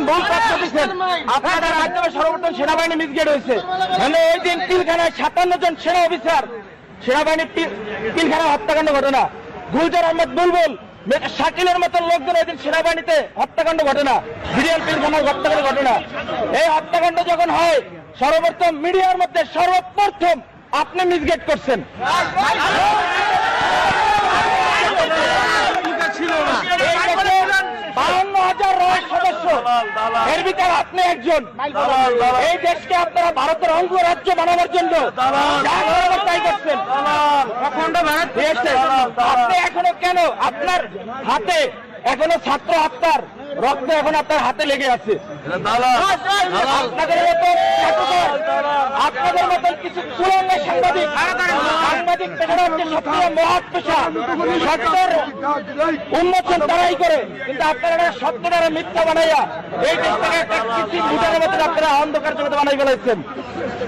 একজন ভুল তথ্য দিচ্ছেন আপনাদের মাধ্যমে সর্বপ্রথম সেনাবাহিনী মিসগেট হয়েছে। মানে ওই দিন পিলখানায় সাতান্ন জন সেনা অফিসার সেনাবাহিনী পিল- হত্যাকাণ্ড ঘটনা। গুলজার আহমদ বুলবুল শাকিলের মতন লোকজন ওই দিন সেনাবাহিনীতে হত্যাকাণ্ড ঘটনা। বিরিয়াল পিলখানার হত্যাকাণ্ড ঘটনা। এই হত্যাকাণ্ড যখন হয় সর্বপ্রথম মিডিয়ার মধ্যে সর্বপ্রথম আপনি মিসগেট করছেন। এর ভিতরে আপনি একজন। এই দেশকে আপনারা ভারতের অঙ্গরাজ্য বানানোর জন্য তাই করছেন। আপনি এখনও কেন আপনার হাতে এখনও ছাত্র আত্মার রক্ত এখন আপনার হাতে লেগে আছে? আপনাদের মতো আপনাদের মতন কিছু পুরনো সাংবাদিক অন্ধকার বানাই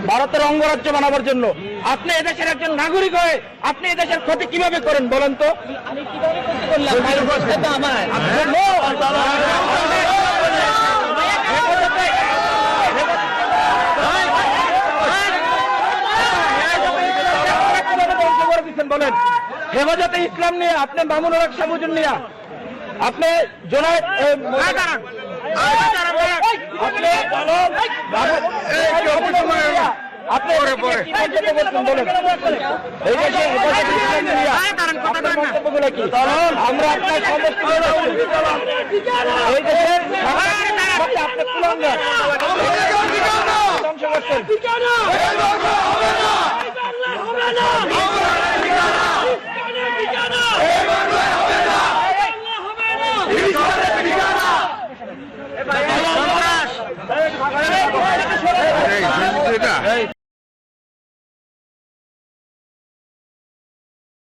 ভারতের অঙ্গরাজ্য বানাবার জন্য আপনি এদেশের একজন নাগরিক হয়ে আপনি এদেশের ক্ষতি কীভাবে করেন বলেন তো কীভাবে ধ্বংস করে দিচ্ছেন বলেন। হেফাজতে ইসলাম নিয়ে আপনি মামুন হক সাবুজুল নিয়া। আপনি জোনায়দ আপনি